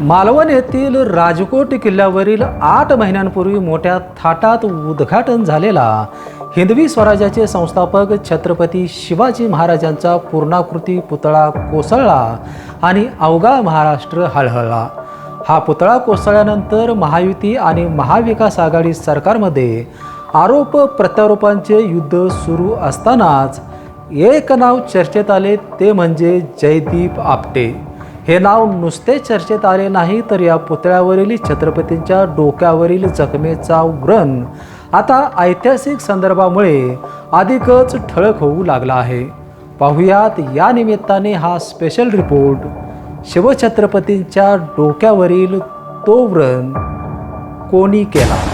मालवण येथील राजकोट किल्ल्यावरील आठ महिन्यांपूर्वी मोठ्या थाटात उद्घाटन झालेला हिंदवी स्वराज्याचे संस्थापक छत्रपती शिवाजी महाराजांचा पूर्णाकृती पुतळा कोसळला आणि अवघा महाराष्ट्र हळहळला. हा पुतळा कोसळल्यानंतर महायुती आणि महाविकास आघाडी सरकारमध्ये आरोप प्रत्यारोपांचे युद्ध सुरू असतानाच एक नाव चर्चेत आले ते म्हणजे जयदीप आपटे. हे नाव नुसते चर्चेत आले नाही तर या पुतळ्यावरील छत्रपतींच्या डोक्यावरील जखमेचा व्रण आता ऐतिहासिक संदर्भामुळे अधिकच ठळक होऊ लागला आहे. पाहुयात या निमित्ताने हा स्पेशल रिपोर्ट शिवछत्रपतींच्या डोक्यावरील तो व्रण कोणी केला?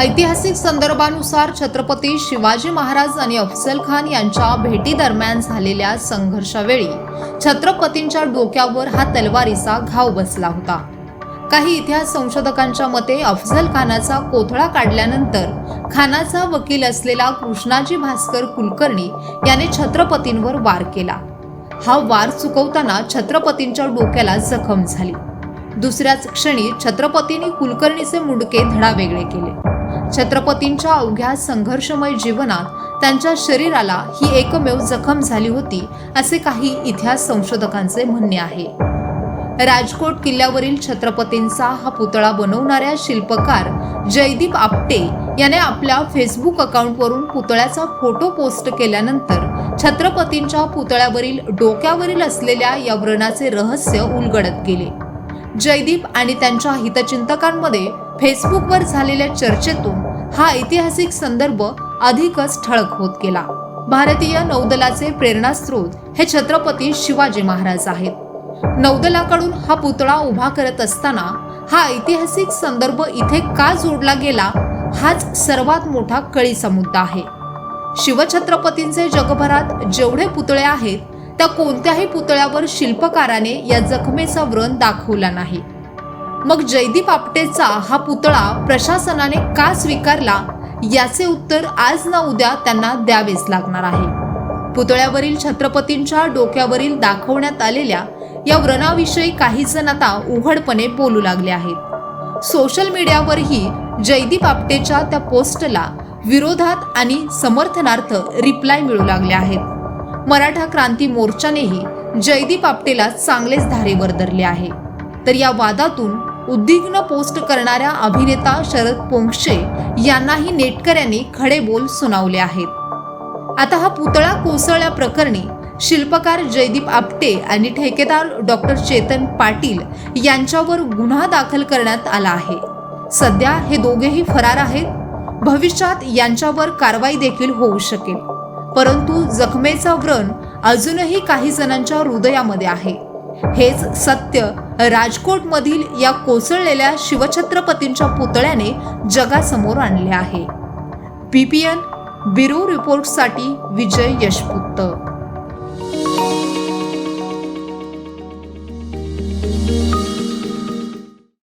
ऐतिहासिक संदर्भानुसार छत्रपती शिवाजी महाराज आणि अफजल खान यांच्या भेटी दरम्यान झालेल्या संघर्षावेळी छत्रपतींच्या डोक्यावर हा तलवारीचा घाव बसला होता. काही इतिहास संशोधकांच्या मते अफजल खानाचा कोथळा काढल्यानंतर खानाचा वकील असलेला कृष्णाजी भास्कर कुलकर्णी याने छत्रपतींवर वार केला. हा वार चुकवताना छत्रपतींच्या डोक्याला जखम झाली. दुसऱ्याच क्षणी छत्रपतींनी कुलकर्णीचे मुंडके धडावेगळे केले. छत्रपतींच्या अवघ्या संघर्षमय जीवनात त्यांच्या शरीराला ही एकमेव जखम झाली होती असे काही इतिहास संशोधकांचे म्हणणे आहे. राजकोट किल्ल्यावरील छत्रपतींचा हा पुतळा बनवणाऱ्या शिल्पकार जयदीप आपटे याने आपल्या फेसबुक अकाउंटवरून पुतळ्याचा फोटो पोस्ट केल्यानंतर छत्रपतींच्या पुतळ्यावरील डोक्यावरील असलेल्या या व्रणाचे रहस्य उलगडत गेले. जयदीप आणि त्यांच्या हितचिंतकांमध्ये फेसबुकवर झालेल्या चर्चेतून हा ऐतिहासिक संदर्भ अधिकच ठळक होत गेला. भारतीय नौदलाचे प्रेरणास्रोत हे छत्रपती शिवाजी महाराज आहेत. नौदलाकडून हा पुतळा उभा करत असताना हा ऐतिहासिक संदर्भ इथे का जोडला गेला हाच सर्वात मोठा कळीचा मुद्दा आहे. शिवछत्रपतींचे जगभरात जेवढे पुतळे आहेत त्या कोणत्याही पुतळ्यावर शिल्पकाराने या जखमेचा व्रण दाखवला नाही. मग जयदीप आपटेचा हा पुतळा प्रशासनाने का स्वीकारला? याचे उत्तर आज ना उद्या त्यांना द्यावेच लागणार आहे. पुतळ्यावरील छत्रपतींच्या डोक्यावरील दाखवण्यात आलेल्या या व्रणाविषयी काही जण आता उघडपणे बोलू लागले आहेत. सोशल मीडियावरही जयदीप आपटेच्या त्या पोस्टला विरोधात आणि समर्थनार्थ रिप्लाय मिळू लागले आहेत. मराठा क्रांती मोर्चानेही जयदीप आपटेला चांगलेच धारेवर धरले आहे. तर या वादातून उद्विग्न पोस्ट करणाऱ्या अभिनेता शरद पोंक्षे यांनाही नेटकऱ्यांनी खडे बोल सुनावले आहेत. आता हा पुतळा कोसळल्या प्रकरणी शिल्पकार जयदीप आपटे आणि ठेकेदार डॉक्टर चेतन पाटील यांच्यावर गुन्हा दाखल करण्यात आला आहे. सध्या हे दोघेही फरार आहेत. भविष्यात यांच्यावर कारवाई देखील होऊ शकेल. परंतु जखमेचा व्रण अजूनही काही जणांच्या हृदयामध्ये आहे. हेच सत्य राजकोटमधील या कोसळलेल्या शिवछत्रपतींच्या पुतळ्याने जगासमोर आणले आहे. पीपीएन ब्युरो रिपोर्टसाठी विजय यशपुत्त